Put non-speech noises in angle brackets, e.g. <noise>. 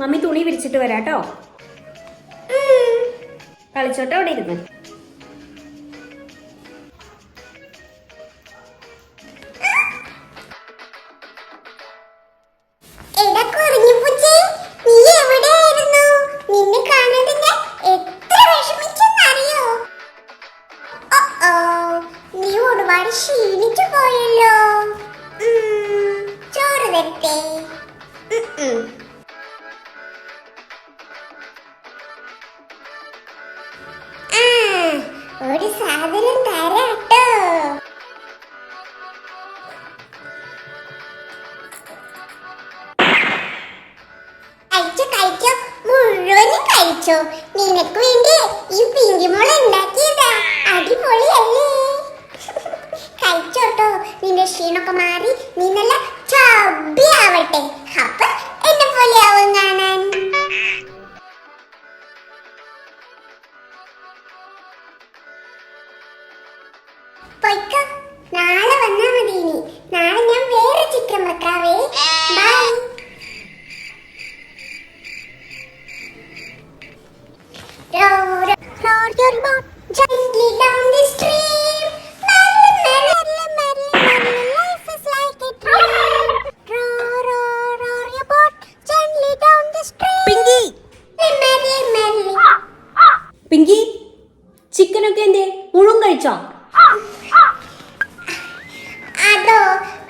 Mummy തുണി വിരിച്ചിട്ട് വരാട്ടോ. കളിച്ചോട്ടോ അവിടെ ഇരുന്ന്. നീ ക്ഷീണിച്ചു പോയല്ലോ. ഉം. ഒരു സാധനം തരാട്ടോ. കഴിച്ചോ കഴിച്ചോ. മുഴുവനും കഴിച്ചോ. നിനക്ക് വേണ്ടി ഈ പിങ്കിമോൾ ഉണ്ടാക്കിയതാ. അടിപൊളിയല്ലേ. <laughs> കഴിച്ചോട്ടോ. നിന്റെ ക്ഷീണൊക്കെ മാറി നീ നല്ല പൊയ്ക്കോ നാളെ വന്നാ മതി ഇനി നാളെ ഞാൻ വേറെ ചിക്കൻ വെക്കാവേ ബൈ Row, row, row your boat gently down the stream. Merrily, merrily, merrily, merrily, life is like a dream. Row, row, row your boat gently down the stream. Pinky Merrily, merrily. Pinky ചിക്കനൊക്കെ എന്തേ മുഴുവൻ കഴിച്ചോ 나.